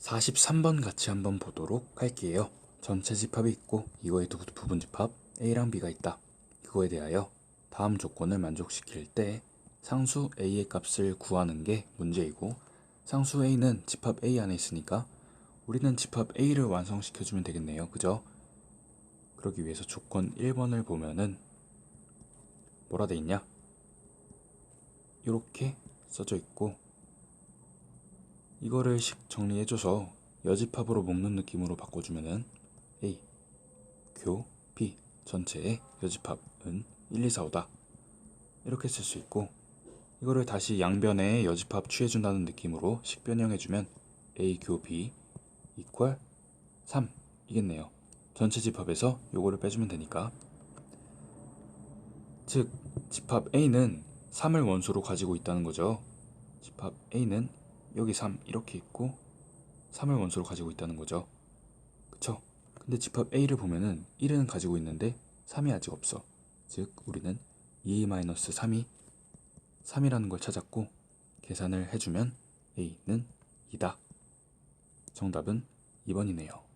43번 같이 한번 보도록 할게요. 전체 집합이 있고 이거의 두 부분 집합 A랑 B가 있다. 그거에 대하여 다음 조건을 만족시킬 때 상수 A의 값을 구하는 게 문제이고 상수 A는 집합 A 안에 있으니까 우리는 집합 A를 완성시켜주면 되겠네요. 그죠? 그러기 위해서 조건 1번을 보면은 뭐라 돼 있냐? 이렇게 써져 있고 이거를 식 정리해줘서 여집합으로 묶는 느낌으로 바꿔주면은 A, 교, B 전체의 여집합은 1, 2, 4, 5다. 이렇게 쓸 수 있고 이거를 다시 양변에 여집합 취해준다는 느낌으로 식 변형해주면 A, 교, B 이퀄 3 이겠네요. 전체 집합에서 요거를 빼주면 되니까 즉 집합 A는 3을 원소로 가지고 있다는 거죠. 집합 A는 여기 3 이렇게 있고 3을 원소로 가지고 있다는 거죠. 그쵸? 근데 집합 A를 보면은 1은 가지고 있는데 3이 아직 없어. 즉 우리는 2-3이 3이라는 걸 찾았고 계산을 해주면 A는 2다. 정답은 2번이네요.